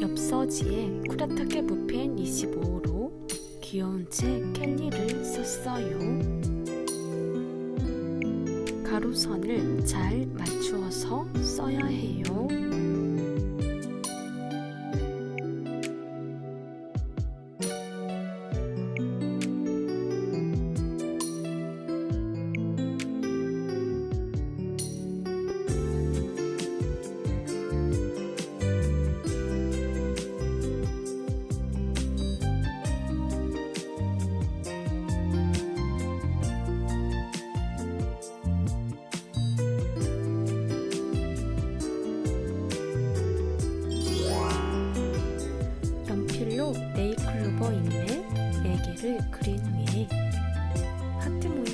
엽서지에 쿠라타케 무펜 25호로 귀여운 책 켈리를 썼어요. 가로선을 잘 맞추어서 써야 해요. 인멜 4개를 그린 후에 하트 모양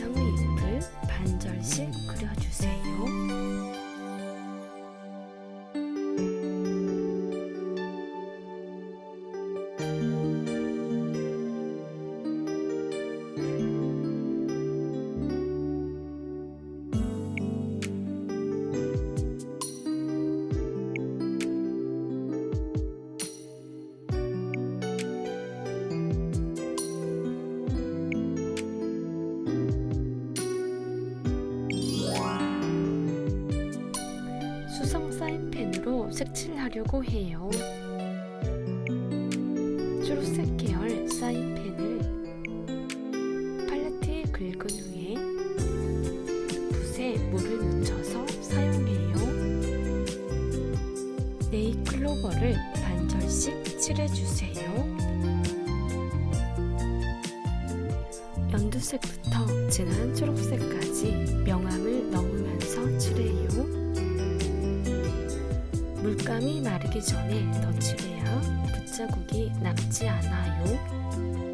수성 사인펜으로 색칠하려고 해요. 초록색 계열 사인펜을 팔레트에 긁은 후에 붓에 물을 묻혀서 사용해요. 네이클로버를 반절씩 칠해주세요. 연두색부터 진한 초록색까지 명암을 넣으면서 칠해요. 물감이 마르기 전에 더 칠해야 붓자국이 남지 않아요.